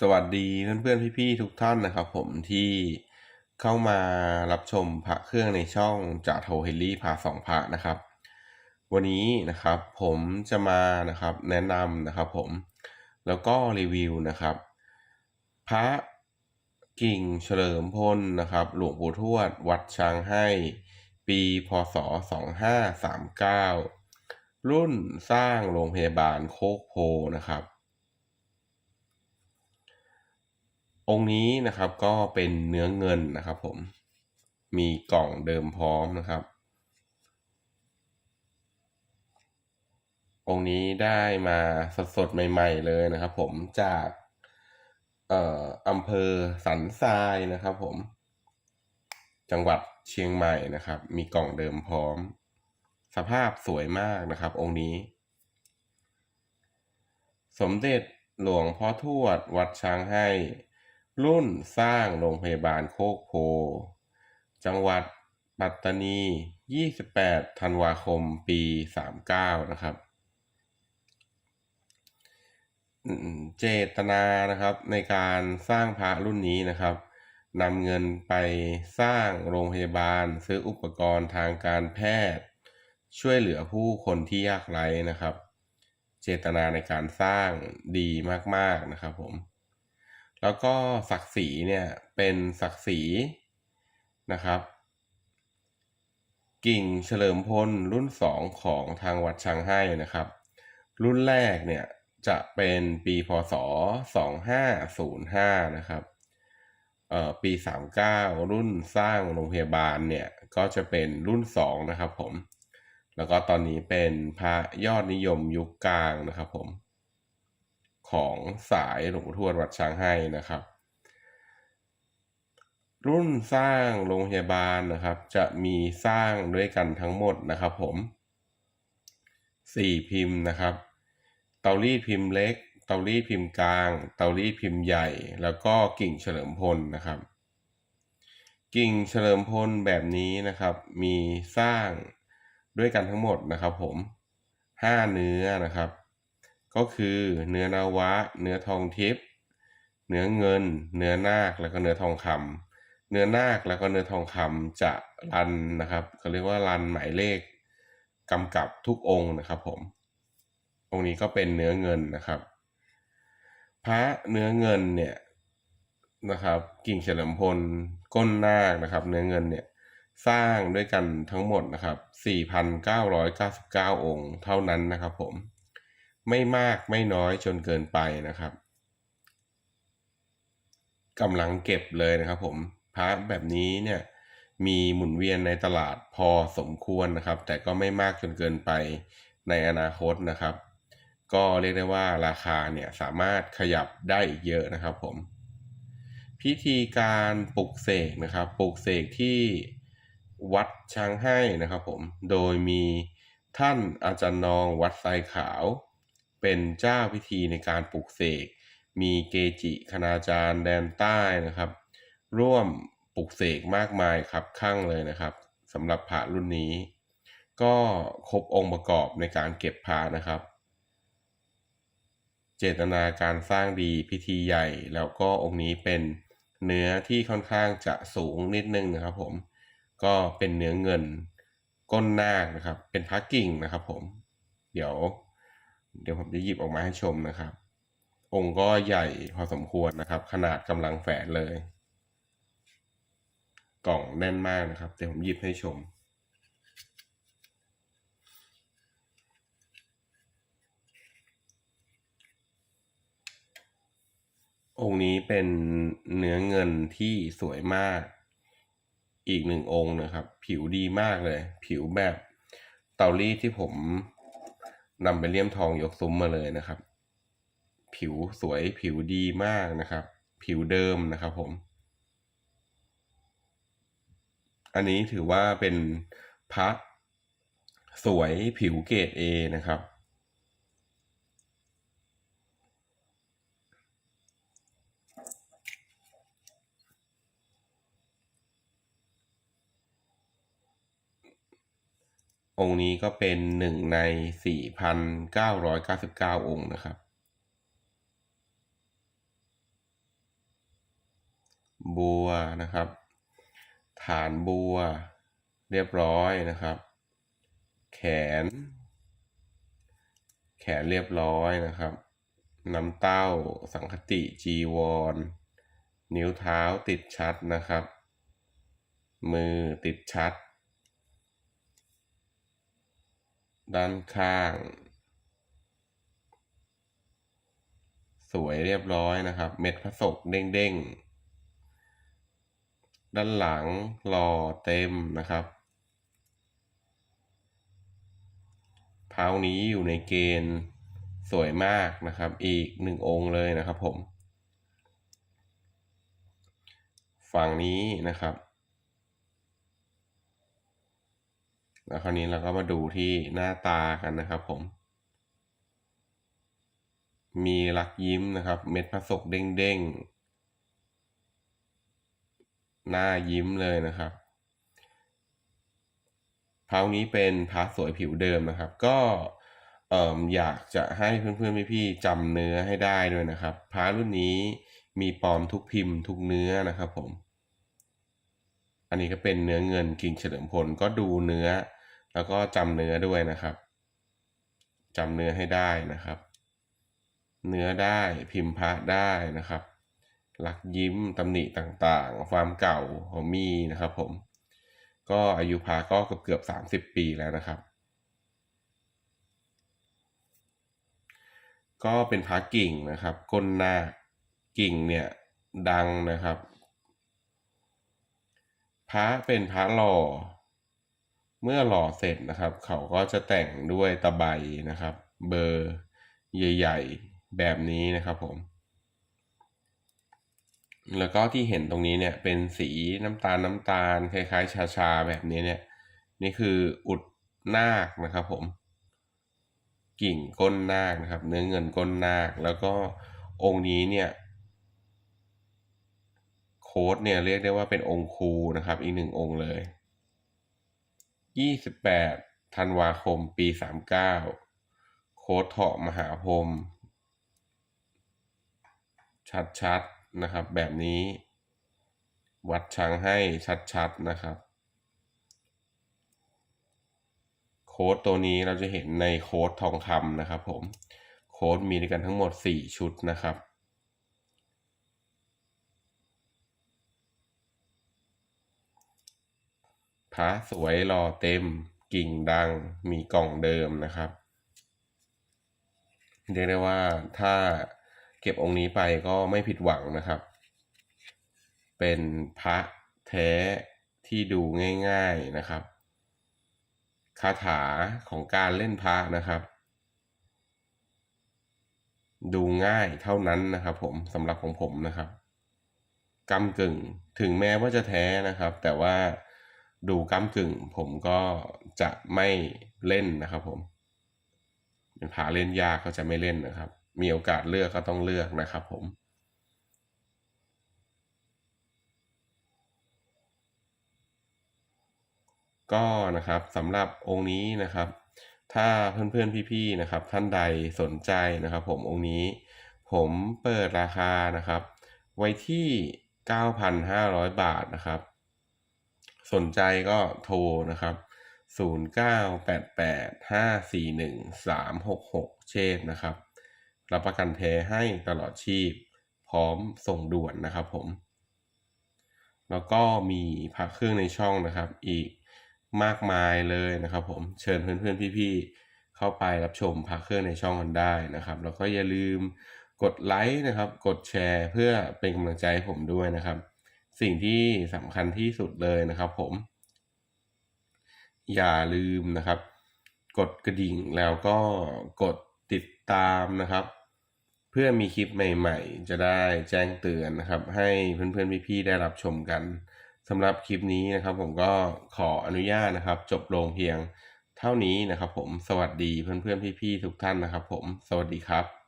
สวัสดีเพื่อนๆพี่ๆทุกท่านนะครับ ผมที่เข้ามารับชมพระเครื่องในช่องจ่าโทเฮลลี่พาสองพระนะครับ วันนี้นะครับผมจะมานะครับแนะนำนะครับผมแล้วก็รีวิวนะครับ พระกิ่งเฉลิมพลนะครับ หลวงปู่ทวด วัดช้างให้ปีพศ 2539 รุ่นสร้างโรงพยาบาลโคกโพนะครับ องค์นี้นะครับก็เป็นเนื้อเงินนะครับผมมีกล่องเดิมพร้อมนะครับ องค์นี้ได้มาสดๆใหม่ ๆ เลยนะครับ ผมจากเอ่ออำเภอสันทรายนะครับ ผม จังหวัดเชียงใหม่นะครับ มีกล่องเดิมพร้อม สภาพสวยมากนะครับ องค์นี้ สมเด็จหลวงพ่อทวดวัดช้างให้ รุ่นสร้างโรงพยาบาลโคกโพ จังหวัดปัตตานี 28 ธันวาคม ปี 39 นะครับ เจตนานะครับในการสร้างพระรุ่นนี้นะครับนำเงินไปสร้างโรงพยาบาล ซื้ออุปกรณ์ทางการแพทย์ ช่วยเหลือผู้คนที่ยากไร้นะครับ เจตนาในการสร้างดีมาก ๆ นะครับผม แล้วก็ศักดิ์ศรีเนี่ยเป็นศักดิ์ศรีนะครับ กิ่งเฉลิมพลรุ่นสองของทางวัดช้างให้นะครับ รุ่นแรกเนี่ยจะเป็นปีพศ 2505 นะครับเอ่อปี 39 รุ่นสร้างโรงพยาบาลเนี่ยก็จะเป็นรุ่น 2 นะครับผม แล้วก็ตอนนี้เป็นพระยอดนิยมยุคกลางนะครับผม ของสายหลวงปู่ทวดวัดช้างให้นะครับ รุ่นสร้างโรงพยาบาลนะครับ จะมีสร้างด้วยกันทั้งหมดนะครับผมสี่พิมพ์นะครับ เตารีดพิมพ์เล็ก เตารีดพิมพ์กลาง เตารีดพิมพ์ใหญ่ แล้วก็กิ่งเฉลิมพลนะครับ กิ่งเฉลิมพลแบบนี้นะครับ มีสร้างด้วยกันทั้งหมดนะครับผมห้าเนื้อนะครับ ก็คือเนื้อนาวะ เนื้อทองทิพย์เนื้อเงิน เนื้อนาคแล้วก็เนื้อทองคำเนื้อนาคแล้วก็เนื้อทองคำจะรันนะครับเขาเรียกว่ารันหมายเลขกำกับทุกองค์นะครับ ผมองค์นี้ก็เป็นเนื้อเงินนะครับ พระเนื้อเงินเนี่ยนะครับ กิ่งเฉลิมพลก้นนาคนะครับ เนื้อเงินเนี่ยสร้างด้วยกันทั้งหมดนะครับ 4,999 องค์เท่านั้นนะครับผม ไม่มากไม่น้อยจนเกินไปนะครับกำลังเก็บเลยนะครับผมพระแบบนี้เนี่ยมีหมุนเวียนในตลาดพอสมควรนะครับ แต่ก็ไม่มากจนเกินไปในอนาคตนะครับ ก็เรียกได้ว่าราคาเนี่ยสามารถขยับได้อีกเยอะนะครับผมพิธีการปลุกเสกนะครับปลุกเสกที่วัดช้างให้นะครับผมโดยมีท่านอาจารย์นองวัดไซขาว เป็นเจ้าพิธีในการปลุกเสก มีเกจิคณาจารย์แดนใต้นะครับ ร่วมปลุกเสกมากมายครับข้างเลยนะครับสำหรับพระรุ่นนี้ ก็ครบองค์ประกอบในการเก็บพระนะครับ เจตนาการสร้างดีพิธีใหญ่ แล้วก็องค์นี้เป็นเนื้อที่ค่อนข้างจะสูงนิดนึงนะครับผมก็เป็นเนื้อเงินก้นนาคนะครับ เป็นพระกิ่งนะครับผม เดี๋ยว เดี๋ยวผมจะหยิบออกมาให้ชมนะครับ องค์ก็ใหญ่พอสมควรนะครับ ขนาดกำลังแฝนเลย กล่องแน่นมากนะครับ เดี๋ยวผมหยิบให้ชมองค์นี้เป็นเนื้อเงินที่สวยมาก อีกหนึ่งองค์นะครับ ผิวดีมากเลย ผิวแบบเตารีดที่ผม นำไปเลี่ยมทองยกซุ้มมาเลยนะครับ ผิวสวยผิวดีมากนะครับ ผิวเดิมนะครับผม อันนี้ถือว่าเป็นพระสวยผิวเกรด A นะครับ องค์นี้ก็เป็นหนึ่งใน 4,999 องค์นะครับ บัวนะครับ ฐานบัว เรียบร้อยนะครับ แขน แขนเรียบร้อยนะครับน้ำเต้า สังคติ จีวร นิ้วเท้าติดชัดนะครับ มือติดชัด ด้านข้าง สวยเรียบร้อยนะครับ เม็ดพระศกเด้งๆ ด้านหลังหล่อเต็มนะครับเท้านี้อยู่ในเกณฑ์สวยมากนะครับ อีกหนึ่งองค์เลยนะครับผม ฝั่งนี้นะครับ แล้วคราวนี้เราก็มาดูที่หน้าตากันนะครับผม มีรักยิ้มนะครับ เม็ดพระศกเด้งๆ หน้ายิ้มเลยนะครับพระนี้เป็นพระสวยผิวเดิมนะครับ ก็อยากจะให้เพื่อนๆพี่ๆจำเนื้อให้ได้ด้วยนะครับพระรุ่นนี้มีปลอมทุกพิมพ์ทุกเนื้อนะครับผม อันนี้ก็เป็นเนื้อเงินกิ่งเฉลิมพลก็ดูเนื้อ แล้วก็จำเนื้อด้วยนะครับจำเนื้อให้ได้นะครับ เนื้อได้พิมพ์พระได้นะครับ หลักยิ้มตำหนิต่างๆ ความเก่าของมีนะครับผมก็อายุพาก็เกือบเกือบสามสิบปีแล้วนะครับ ก็เป็นพระกิ่งนะครับ ก้นหน้ากิ่งเนี่ยดังนะครับ พระเป็นพระหล่อ เมื่อหล่อเสร็จนะครับ เขาก็จะแต่งด้วยตะไบนะครับ เบอร์ใหญ่ ๆ แบบนี้นะครับผม แล้วก็ที่เห็นตรงนี้เนี่ยเป็นสีน้ำตาลน้ำตาล คล้ายๆ ชาๆ แบบนี้เนี่ย นี่คืออุดนาคนะครับผม กิ่งก้นนาคนะครับ เนื้อเงินก้นนาค แล้วก็องค์นี้เนี่ยโค้ดเนี่ยเรียกได้ว่าเป็นองค์ครูนะครับ อีกหนึ่งองค์เลย 28ธันวาคม ปี39โค้ดเถาะมหาพรมชัดๆนะครับ แบบนี้ วัดช้างให้ชัดๆนะครับ โค้ดตัวนี้เราจะเห็นในโค้ดทองคำนะครับผม โค้ดมีด้วยกันทั้งหมด 4 ชุดนะครับ พระสวยรอเต็ม กิ่งดังมีกล่องเดิมนะครับ เรียกได้ว่าถ้าเก็บองค์นี้ไปก็ไม่ผิดหวังนะครับ เป็นพระแท้ที่ดูง่ายๆนะครับ คาถาของการเล่นพระนะครับ ดูง่ายเท่านั้นนะครับ ผมสำหรับของผมนะครับกำกึ่งถึงแม้ว่าจะแท้นะครับ แต่ว่า ดูกำกึ่ง ผมก็จะไม่เล่นนะครับผมเป็นผาเล่นยากก็จะไม่เล่นนะครับ มีโอกาสเลือกก็ต้องเลือกนะครับผมก็นะครับสำหรับองค์นี้นะครับ ถ้าเพื่อนๆพี่ๆนะครับ ท่านใดสนใจนะครับ ผมองค์นี้ ผมเปิดราคานะครับ ไว้ที่ 9,500 บาทนะครับ สนใจก็โทรนะครับ 0988541366 เชษนะครับ รับประกันแท้ให้ตลอดชีพ พร้อมส่งด่วนนะครับผม แล้วก็มีพักเครื่องในช่องนะครับ อีกมากมายเลยนะครับผม เชิญเพื่อนๆ พี่ๆ เข้าไปรับชมพักเครื่องในช่องกันได้นะครับ แล้วก็อย่าลืมกดไลค์นะครับ กดแชร์เพื่อเป็นกำลังใจให้ผมด้วยนะครับ สิ่งที่สำคัญที่สุดเลยนะครับ ผม อย่าลืมนะครับ กดกระดิ่งแล้วก็กดติดตามนะครับ เพื่อมีคลิปใหม่ ๆ จะได้แจ้งเตือนนะครับ ให้เพื่อนๆพี่ๆได้รับชมกันสำหรับคลิปนี้นะครับ ผมก็ขออนุญาตนะครับ จบลงเพียงเท่านี้นะครับ ผมสวัสดีเพื่อนๆพี่ๆทุกท่านนะครับ ผม สวัสดีครับ